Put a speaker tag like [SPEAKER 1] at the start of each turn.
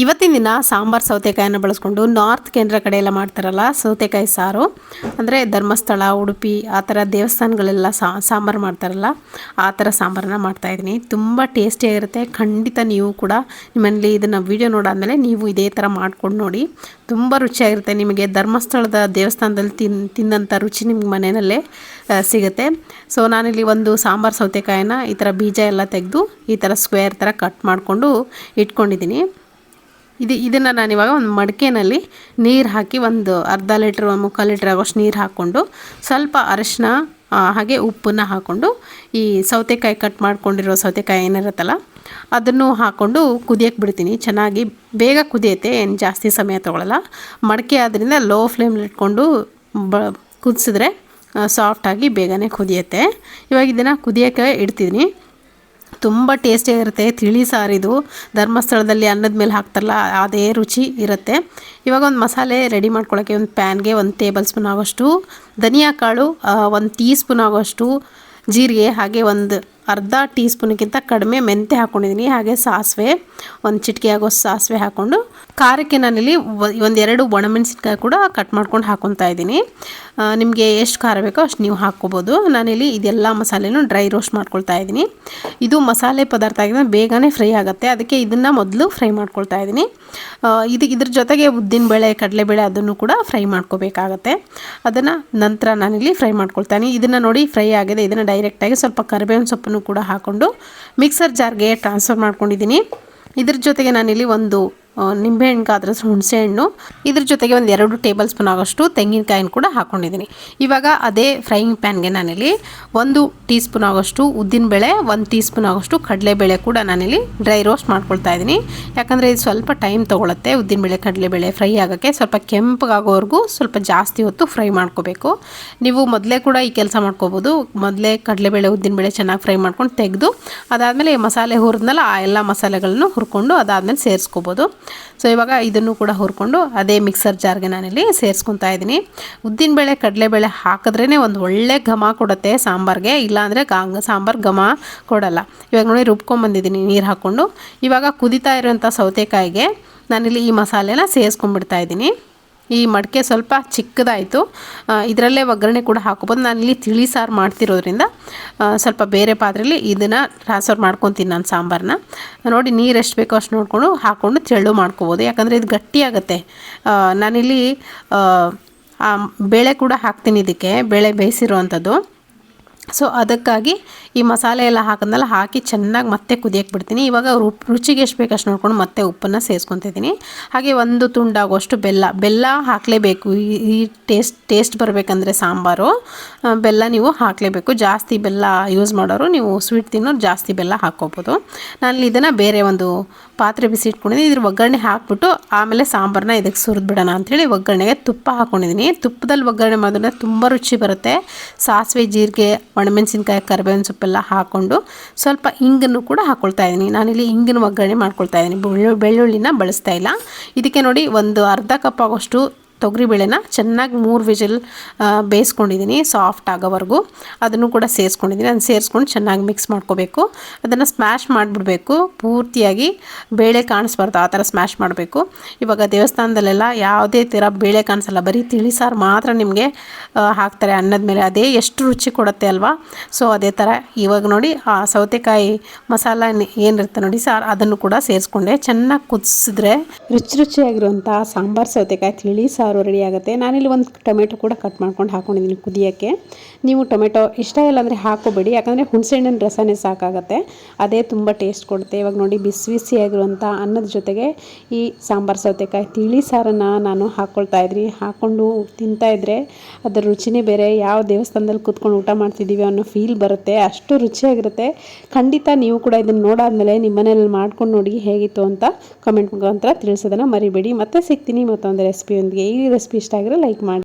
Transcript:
[SPEAKER 1] ಇವತ್ತಿನ ದಿನ ಸಾಂಬಾರು ಸೌತೆಕಾಯನ್ನು ಬಳಸ್ಕೊಂಡು ನಾರ್ತ್ ಕೇಂದ್ರ ಕಡೆ ಎಲ್ಲ ಮಾಡ್ತಾರಲ್ಲ, ಸೌತೆಕಾಯಿ ಸಾರು. ಅಂದರೆ ಧರ್ಮಸ್ಥಳ, ಉಡುಪಿ, ಆ ಥರ ದೇವಸ್ಥಾನಗಳೆಲ್ಲ ಸಾಂಬಾರು ಮಾಡ್ತಾರಲ್ಲ, ಆ ಥರ ಸಾಂಬಾರನ್ನ ಮಾಡ್ತಾಯಿದ್ದೀನಿ ತುಂಬ ಟೇಸ್ಟಿಯಾಗಿರುತ್ತೆ ಖಂಡಿತ ನೀವು ಕೂಡ ನಿಮ್ಮಲ್ಲಿ ಇದನ್ನು ವೀಡಿಯೋ ನೋಡಾದಮೇಲೆ ನೀವು ಇದೇ ಥರ ಮಾಡ್ಕೊಂಡು ನೋಡಿ. ತುಂಬ ರುಚಿಯಾಗಿರುತ್ತೆ. ನಿಮಗೆ ಧರ್ಮಸ್ಥಳದ ದೇವಸ್ಥಾನದಲ್ಲಿ ತಿನ್ ತಿಂದಂಥ ರುಚಿ ನಿಮ್ಗೆ ಮನೆಯಲ್ಲೇ ಸಿಗುತ್ತೆ. ಸೊ ನಾನಿಲ್ಲಿ ಒಂದು ಸಾಂಬಾರು ಸೌತೆಕಾಯಿನ ಈ ಥರ ಬೀಜ ಎಲ್ಲ ತೆಗೆದು ಈ ಥರ ಸ್ಕ್ವೇರ್ ಥರ ಕಟ್ ಮಾಡಿಕೊಂಡು ಇಟ್ಕೊಂಡಿದ್ದೀನಿ. ಇದು ಇದನ್ನು ನಾನಿವಾಗ ಒಂದು ಮಡಿಕೆನಲ್ಲಿ ನೀರು ಹಾಕಿ ಒಂದು ಅರ್ಧ ಲೀಟ್ರ್ ಮುಕ್ಕಾಲು ಲೀಟ್ರ್ ಆಗೋಷ್ಟು ನೀರು ಹಾಕ್ಕೊಂಡು ಸ್ವಲ್ಪ ಅರಶಿನ ಹಾಗೆ ಉಪ್ಪನ್ನು ಹಾಕ್ಕೊಂಡು ಈ ಸೌತೆಕಾಯಿ ಕಟ್ ಮಾಡ್ಕೊಂಡಿರೋ ಸೌತೆಕಾಯಿ ಏನಿರುತ್ತಲ್ಲ ಅದನ್ನು ಹಾಕ್ಕೊಂಡು ಕುದಿಯಕ್ಕೆ ಬಿಡ್ತೀನಿ. ಚೆನ್ನಾಗಿ ಬೇಗ ಕುದಿಯುತ್ತೆ, ಏನು ಜಾಸ್ತಿ ಸಮಯ ತೊಗೊಳ್ಳಲ್ಲ ಮಡಿಕೆ ಆದ್ದರಿಂದ ಲೋ ಫ್ಲೇಮ್ಲಿ ಇಟ್ಕೊಂಡು ಬ, ಕುದಿಸಿದ್ರೆ ಸಾಫ್ಟಾಗಿ ಬೇಗನೆ ಕುದಿಯುತ್ತೆ. ಇವಾಗ ಇದನ್ನು ಕುದಿಯೋಕ್ಕೆ ಇಡ್ತಿದ್ದೀನಿ ತುಂಬ ಟೇಸ್ಟಿಯಾಗಿರುತ್ತೆ ತಿಳಿ ಸಾರಿದು ಧರ್ಮಸ್ಥಳದಲ್ಲಿ ಅನ್ನದ ಮೇಲೆ ಹಾಕ್ತಾರಲ್ಲ, ಅದೇ ರುಚಿ ಇರುತ್ತೆ. ಇವಾಗ ಒಂದು ಮಸಾಲೆ ರೆಡಿ ಮಾಡ್ಕೊಳ್ಳೋಕ್ಕೆ ಒಂದು ಪ್ಯಾನ್ಗೆ ಒಂದು ಟೇಬಲ್ ಸ್ಪೂನ್ ಆಗೋಷ್ಟು ಧನಿಯಾ ಕಾಳು ಒಂದು ಟೀ ಸ್ಪೂನ್ ಆಗೋಷ್ಟು ಜೀರಿಗೆ, ಹಾಗೆ ಒಂದು ಅರ್ಧ ಟೀ ಸ್ಪೂನ್ಗಿಂತ ಕಡಿಮೆ ಮೆಂತೆ ಹಾಕ್ಕೊಂಡಿದ್ದೀನಿ ಹಾಗೆ ಸಾಸಿವೆ, ಒಂದು ಚಿಟಿಕೆ ಆಗೋ ಸಾಸಿವೆ ಹಾಕ್ಕೊಂಡು ಖಾರಕ್ಕೆ ನಾನಿಲ್ಲಿ ಒಂದೆರಡು ಒಣಮೆಣಸಿನ್ಕಾಯಿ ಕೂಡ ಕಟ್ ಮಾಡ್ಕೊಂಡು ಹಾಕೊತಾ ಇದ್ದೀನಿ. ನಿಮಗೆ ಎಷ್ಟು ಖಾರ ಬೇಕೋ ಅಷ್ಟು ನೀವು ಹಾಕ್ಕೋಬೋದು. ನಾನಿಲ್ಲಿ ಇದೆಲ್ಲ ಮಸಾಲೆನೂ ಡ್ರೈ ರೋಸ್ಟ್ ಮಾಡ್ಕೊಳ್ತಾ ಇದ್ದೀನಿ. ಇದು ಮಸಾಲೆ ಪದಾರ್ಥ ಆಗಿದೆ ಬೇಗನೆ ಫ್ರೈ ಆಗುತ್ತೆ. ಅದಕ್ಕೆ ಇದನ್ನು ಮೊದಲು ಫ್ರೈ ಮಾಡ್ಕೊಳ್ತಾ ಇದ್ದೀನಿ. ಇದು ಇದ್ರ ಜೊತೆಗೆ ಉದ್ದಿನಬೇಳೆ ಕಡಲೆಬೇಳೆ ಅದನ್ನು ಕೂಡ ಫ್ರೈ ಮಾಡ್ಕೋಬೇಕಾಗತ್ತೆ. ಅದನ್ನು ನಂತರ ನಾನಿಲ್ಲಿ ಫ್ರೈ ಮಾಡ್ಕೊಳ್ತಾನೆ ಇದನ್ನು ನೋಡಿ ಫ್ರೈ ಆಗಿದೆ. ಇದನ್ನು ಡೈರೆಕ್ಟಾಗಿ ಸ್ವಲ್ಪ ಕರಿಬೇವಿನ ಸೊಪ್ಪನ್ನು ಕೂಡ ಹಾಕ್ಕೊಂಡು ಮಿಕ್ಸರ್ ಜಾರ್ಗೆ ಟ್ರಾನ್ಸ್ಫರ್ ಮಾಡ್ಕೊಂಡಿದ್ದೀನಿ. ಇದ್ರ ಜೊತೆಗೆ ನಾನಿಲ್ಲಿ ಒಂದು ನಿಂಬೆಹಣ್ಣು ಹುಣಸೆ ಹುಣಸೆಹಣ್ಣು. ಇದ್ರ ಜೊತೆಗೆ ಒಂದು ಎರಡು ಟೇಬಲ್ ಸ್ಪೂನ್ ಆಗೋಷ್ಟು ತೆಂಗಿನಕಾಯಿನ ಕೂಡ ಹಾಕ್ಕೊಂಡಿದ್ದೀನಿ ಇವಾಗ ಅದೇ ಫ್ರೈಯಿಂಗ್ ಪ್ಯಾನ್ಗೆ ನಾನಿಲ್ಲಿ ಒಂದು ಟೀ ಸ್ಪೂನ್ ಆಗೋಷ್ಟು ಉದ್ದಿನಬೇಳೆ ಒಂದು ಟೀ ಸ್ಪೂನ್ ಆಗೋಷ್ಟು ಕಡಲೆಬೇಳೆ ಕೂಡ ನಾನಿಲ್ಲಿ ಡ್ರೈ ರೋಸ್ಟ್ ಮಾಡ್ಕೊಳ್ತಾ ಇದ್ದೀನಿ. ಯಾಕಂದರೆ ಇದು ಸ್ವಲ್ಪ ಟೈಮ್ ತೊಗೊಳುತ್ತೆ. ಉದ್ದಿನಬೇಳೆ ಕಡಲೆಬೇಳೆ ಫ್ರೈ ಆಗೋಕ್ಕೆ ಸ್ವಲ್ಪ ಕೆಂಪಗಾಗೋವರೆಗೂ ಸ್ವಲ್ಪ ಜಾಸ್ತಿ ಹೊತ್ತು ಫ್ರೈ ಮಾಡ್ಕೋಬೇಕು. ನೀವು ಮೊದಲೇ ಕೂಡ ಈ ಕೆಲಸ ಮಾಡ್ಕೋಬೋದು. ಮೊದಲೇ ಕಡಲೆಬೇಳೆ ಉದ್ದಿನಬೇಳೆ ಚೆನ್ನಾಗಿ ಫ್ರೈ ಮಾಡ್ಕೊಂಡು ತೆಗೆದು ಅದಾದಮೇಲೆ ಮಸಾಲೆ ಹುರಿದ್ನಲ್ಲ, ಆ ಎಲ್ಲ ಮಸಾಲೆಗಳನ್ನು ಹುರ್ಕೊಂಡು ಅದಾದಮೇಲೆ ಸೇರಿಸ್ಕೋಬೋದು. ಸೊ ಇವಾಗ ಇದನ್ನು ಕೂಡ ಹುರ್ಕೊಂಡು ಅದೇ ಮಿಕ್ಸರ್ ಜಾರ್ಗೆ ನಾನಿಲ್ಲಿ ಸೇರಿಸ್ಕೊತಾ ಇದ್ದೀನಿ. ಉದ್ದಿನಬೇಳೆ ಕಡಲೆಬೇಳೆ ಹಾಕಿದ್ರೇ ಒಂದು ಒಳ್ಳೆ ಘಮ ಕೊಡುತ್ತೆ ಸಾಂಬಾರ್ಗೆ. ಇಲ್ಲಾಂದರೆ ಗಾಂಗ್, ಸಾಂಬಾರು ಘಮ ಕೊಡಲ್ಲ. ಇವಾಗ ನೋಡಿ ರುಬ್ಕೊಂಬಂದಿದ್ದೀನಿ ನೀರು ಹಾಕ್ಕೊಂಡು. ಇವಾಗ ಕುದಿತಾ ಇರೋಂಥ ಸೌತೆಕಾಯಿಗೆ ನಾನಿಲ್ಲಿ ಈ ಮಸಾಲೆನ ಸೇರಿಸ್ಕೊಂಡ್ಬಿಡ್ತಾ ಇದ್ದೀನಿ. ಈ ಮಡಿಕೆ ಸ್ವಲ್ಪ ಚಿಕ್ಕದಾಯಿತು. ಇದರಲ್ಲೇ ಒಗ್ಗರಣೆ ಕೂಡ ಹಾಕೋಬೋದು. ಇಲ್ಲಿ ತಿಳಿ ಸಾರು ಮಾಡ್ತಿರೋದ್ರಿಂದ ಸ್ವಲ್ಪ ಬೇರೆ ಪಾತ್ರೆಯಲ್ಲಿ ಇದನ್ನು ಟ್ರಾನ್ಸ್ಫರ್ ಮಾಡ್ಕೊತೀನಿ ನಾನು ಸಾಂಬಾರನ್ನ ನೋಡಿ ನೀರು ಎಷ್ಟು ಬೇಕೋ ಅಷ್ಟು ನೋಡಿಕೊಂಡು ಹಾಕ್ಕೊಂಡು ತೆಳ್ಳು ಮಾಡ್ಕೋಬೋದು. ಯಾಕಂದರೆ ಇದು ಗಟ್ಟಿಯಾಗುತ್ತೆ ನಾನಿಲ್ಲಿ ಬೇಳೆ ಕೂಡ ಹಾಕ್ತೀನಿ ಇದಕ್ಕೆ, ಬೇಳೆ ಬೇಯಿಸಿರೋ ಅಂಥದ್ದು ಸೊ ಅದಕ್ಕಾಗಿ ಈ ಮಸಾಲೆ ಎಲ್ಲ ಹಾಕಿದ್ಮೇಲೆ ಹಾಕಿ ಚೆನ್ನಾಗಿ ಮತ್ತೆ ಕುದಿಯಕ್ಕೆ ಬಿಡ್ತೀನಿ. ಇವಾಗ ರುಚಿಗೆ ಎಷ್ಟು ಬೇಕಷ್ಟು ನೋಡ್ಕೊಂಡು ಮತ್ತೆ ಉಪ್ಪನ್ನು ಸೇರಿಸ್ಕೊತಿದ್ದೀನಿ ಹಾಗೆ ಒಂದು ತುಂಡಾಗುವಷ್ಟು ಬೆಲ್ಲ ಬೆಲ್ಲ ಹಾಕಲೇಬೇಕು. ಈ ಟೇಸ್ಟ್ ಟೇಸ್ಟ್ ಬರಬೇಕಂದ್ರೆ ಸಾಂಬಾರು. ಬೆಲ್ಲ ನೀವು ಹಾಕಲೇಬೇಕು. ಜಾಸ್ತಿ ಬೆಲ್ಲ ಯೂಸ್ ಮಾಡೋರು ನೀವು ಸ್ವೀಟ್ ತಿನ್ನೋರು ಜಾಸ್ತಿ ಬೆಲ್ಲ ಹಾಕ್ಕೋಬೋದು. ನಾನು ಇದನ್ನು ಬೇರೆ ಒಂದು ಪಾತ್ರೆ ಬಿಸಿ ಇಟ್ಕೊಂಡಿದ್ದೀನಿ. ಇದ್ರ ಒಗ್ಗರಣೆ ಹಾಕ್ಬಿಟ್ಟು ಆಮೇಲೆ ಸಾಂಬಾರನ್ನ ಇದಕ್ಕೆ ಸುರಿದು ಬಿಡೋಣ ಅಂಥೇಳಿ ಒಗ್ಗರಣೆಗೆ ತುಪ್ಪ ಹಾಕ್ಕೊಂಡಿದ್ದೀನಿ ತುಪ್ಪದಲ್ಲಿ ಒಗ್ಗರಣೆ ಮಾಡಿದ್ರೆ ತುಂಬ ರುಚಿ ಬರುತ್ತೆ. ಸಾಸಿವೆ, ಜೀರಿಗೆ ಒಣಮೆಣಸಿನ್ಕಾಯಿ, ಕರಿಬೇವಿನ ಸೊಪ್ಪೆಲ್ಲ ಹಾಕ್ಕೊಂಡು ಸ್ವಲ್ಪ ಹಿಂಗನ್ನು ಕೂಡ ಹಾಕ್ಕೊಳ್ತಾ ಇದ್ದೀನಿ. ನಾನಿಲ್ಲಿ ಇಂಗಿನ ಒಗ್ಗರಣೆ ಮಾಡ್ಕೊಳ್ತಾ ಇದ್ದೀನಿ. ಬೆಳ್ಳುಳ್ಳಿನ ಬಳಸ್ತಾ ಇಲ್ಲ. ಇದಕ್ಕೆ ನೋಡಿ ಒಂದು ಅರ್ಧ ಕಪ್ ಆಗೋಷ್ಟು ತೊಗರಿಬೇಳೆನ ಚೆನ್ನಾಗಿ ಮೂರು ವಿಜಿಲ್ ಬೇಯಿಸ್ಕೊಂಡಿದ್ದೀನಿ ಸಾಫ್ಟ್ ಆಗೋವರೆಗೂ. ಅದನ್ನು ಕೂಡ ಸೇರಿಸ್ಕೊಂಡಿದ್ದೀನಿ ಅದನ್ನು ಸೇರಿಸ್ಕೊಂಡು ಚೆನ್ನಾಗಿ ಮಿಕ್ಸ್ ಮಾಡ್ಕೋಬೇಕು. ಅದನ್ನು ಸ್ಮ್ಯಾಶ್ ಮಾಡಿಬಿಡ್ಬೇಕು. ಪೂರ್ತಿಯಾಗಿ ಬೇಳೆ ಕಾಣಿಸ್ಬಾರ್ದು, ಆ ಥರ ಸ್ಮ್ಯಾಶ್ ಮಾಡಬೇಕು. ಇವಾಗ ದೇವಸ್ಥಾನದಲ್ಲೆಲ್ಲ ಯಾವುದೇ ಥರ ಬೇಳೆ ಕಾಣಿಸಲ್ಲ. ಬರೀ ತಿಳಿ ಸಾರು ಮಾತ್ರ ನಿಮಗೆ ಹಾಕ್ತಾರೆ. ಅನ್ನದ ಮೇಲೆ ಅದೇ ಎಷ್ಟು ರುಚಿ ಕೊಡುತ್ತೆ ಅಲ್ವಾ? ಸೊ ಅದೇ ಥರ ಇವಾಗ ನೋಡಿ, ಆ, ಸೌತೆಕಾಯಿ ಮಸಾಲ ಏನಿರುತ್ತೆ ನೋಡಿ ಸಾರು, ಅದನ್ನು ಕೂಡ ಸೇರಿಸ್ಕೊಂಡೆ. ಚೆನ್ನಾಗಿ ಕುದಿಸಿದ್ರೆ ರುಚಿ ರುಚಿಯಾಗಿರುವಂಥ ಸಾಂಬಾರು ಸೌತೆಕಾಯಿ, ತಿಳಿ ಸಾರು ಸಾರು ರೆಡಿ ಆಗುತ್ತೆ. ನಾನಿಲ್ಲಿ ಒಂದು ಟೊಮೆಟೊ ಕೂಡ ಕಟ್ ಮಾಡ್ಕೊಂಡು ಹಾಕೊಂಡಿದ್ದೀನಿ ಕುದಿಯೋಕ್ಕೆ. ನೀವು ಟೊಮೆಟೊ ಇಷ್ಟ ಇಲ್ಲ ಅಂದರೆ ಹಾಕೋಬೇಡಿ ಯಾಕಂದರೆ ಹುಣಸೆಹಣ್ಣಿನ ರಸನೇ ಸಾಕಾಗುತ್ತೆ. ಅದೇ ತುಂಬ ಟೇಸ್ಟ್ ಕೊಡುತ್ತೆ. ಇವಾಗ ನೋಡಿ ಬಿಸಿ ಬಿಸಿಯಾಗಿರುವಂಥ ಅನ್ನದ ಜೊತೆಗೆ ಈ ಸಾಂಬಾರು ಸೌತೆಕಾಯಿ ತಿಳಿ ಸಾರನ್ನು ನಾನು ಹಾಕ್ಕೊಳ್ತಾ ಇದ್ರಿ ಹಾಕ್ಕೊಂಡು ತಿಂತಾಯಿದ್ರೆ ಅದರ ರುಚಿನೇ ಬೇರೆ. ಯಾವ ದೇವಸ್ಥಾನದಲ್ಲಿ ಕೂತ್ಕೊಂಡು ಊಟ ಮಾಡ್ತಿದ್ದೀವಿ ಅನ್ನೋ ಫೀಲ್ ಬರುತ್ತೆ. ಅಷ್ಟು ರುಚಿಯಾಗಿರುತ್ತೆ. ಖಂಡಿತ ನೀವು ಕೂಡ ಇದನ್ನು ನೋಡಾದಮೇಲೆ ನಿಮ್ಮ ಮನೇಲಿ ಮಾಡ್ಕೊಂಡು ನೋಡಿ ಹೇಗಿತ್ತು ಅಂತ ಕಮೆಂಟ್ ಮುಖಾಂತರ ತಿಳಿಸೋದನ್ನು ಮರಿಬೇಡಿ. ಮತ್ತೆ ಸಿಗ್ತೀನಿ ಮತ್ತೊಂದು ರೆಸಿಪಿಯೊಂದಿಗೆ ಈ ರೆಸಿಪಿ ಇಷ್ಟ ಆಗಿರೋ ಲೈಕ್ ಮಾಡಿ.